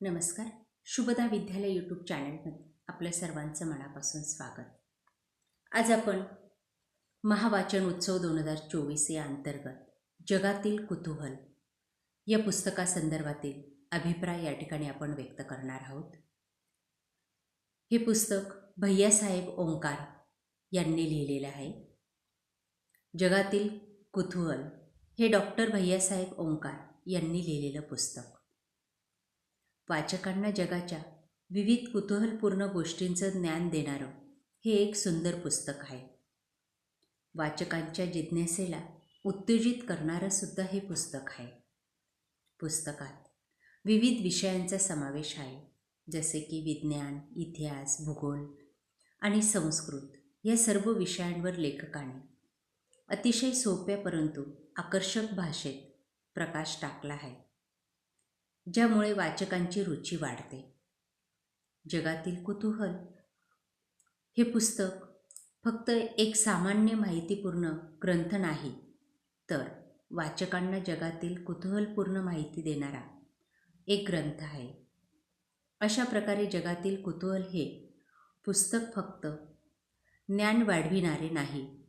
नमस्कार. शुभदा विद्यालय यूट्यूब चॅनलमध्ये आपल्या सर्वांचं मनापासून स्वागत. आज आपण महावाचन उत्सव दोन हजार चोवीस या अंतर्गत जगातील कुतूहल या पुस्तकासंदर्भातील अभिप्राय या ठिकाणी आपण व्यक्त करणार आहोत. हे पुस्तक भैयासाहेब ओंकार यांनी लिहिलेलं आहे. जगातील कुतूहल हे डॉक्टर भैयासाहेब ओंकार यांनी लिहिलेलं पुस्तक. वाचकांना जगाच्या विविध कुतूहलपूर्ण गोष्टींचं ज्ञान देणारं हे एक सुंदर पुस्तक आहे. वाचकांच्या जिज्ञासेला उत्तेजित करणारं सुद्धा हे पुस्तक आहे. पुस्तकात विविध विषयांचा समावेश आहे जसे की विज्ञान इतिहास भूगोल आणि संस्कृत या सर्व विषयांवर लेखकाने अतिशय सोप्या परंतु आकर्षक भाषेत प्रकाश टाकला आहे. ज्यामुळे वाचकांची रुची वाढते. जगातील कुतूहल. हे पुस्तक फक्त एक सामान्य माहितीपूर्ण ग्रंथ नाही तर वाचकांना जगातील कुतूहलपूर्ण माहिती देणारा एक ग्रंथ आहे. अशा प्रकारे जगातील कुतूहल हे पुस्तक फक्त ज्ञान वाढविणारे नाही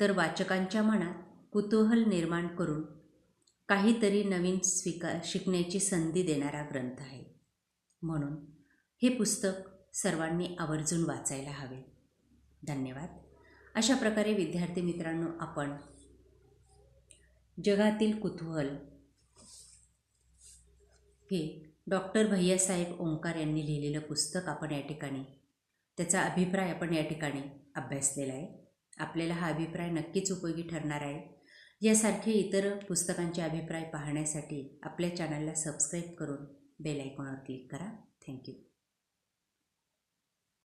तर वाचकांच्या मनात कुतूहल निर्माण करून काहीतरी नवीन स्वीकार शिकण्याची संधी देणारा ग्रंथ आहे. म्हणून हे पुस्तक सर्वांनी आवर्जून वाचायला हवे. धन्यवाद. अशा प्रकारे विद्यार्थी मित्रांनो आपण जगातील कुतूहल हे डॉक्टर भैयासाहेब ओंकार यांनी लिहिलेलं पुस्तक आपण या ठिकाणी त्याचा अभिप्राय आपण या ठिकाणी अभ्यासलेला आहे. आपल्याला हा अभिप्राय नक्कीच उपयोगी ठरणार आहे. यासारखे इतर पुस्तकांचे अभिप्राय पाहण्यासाठी आपल्या चॅनलला सबस्क्राईब करून बेल आयकॉनवर क्लिक करा. थँक्यू.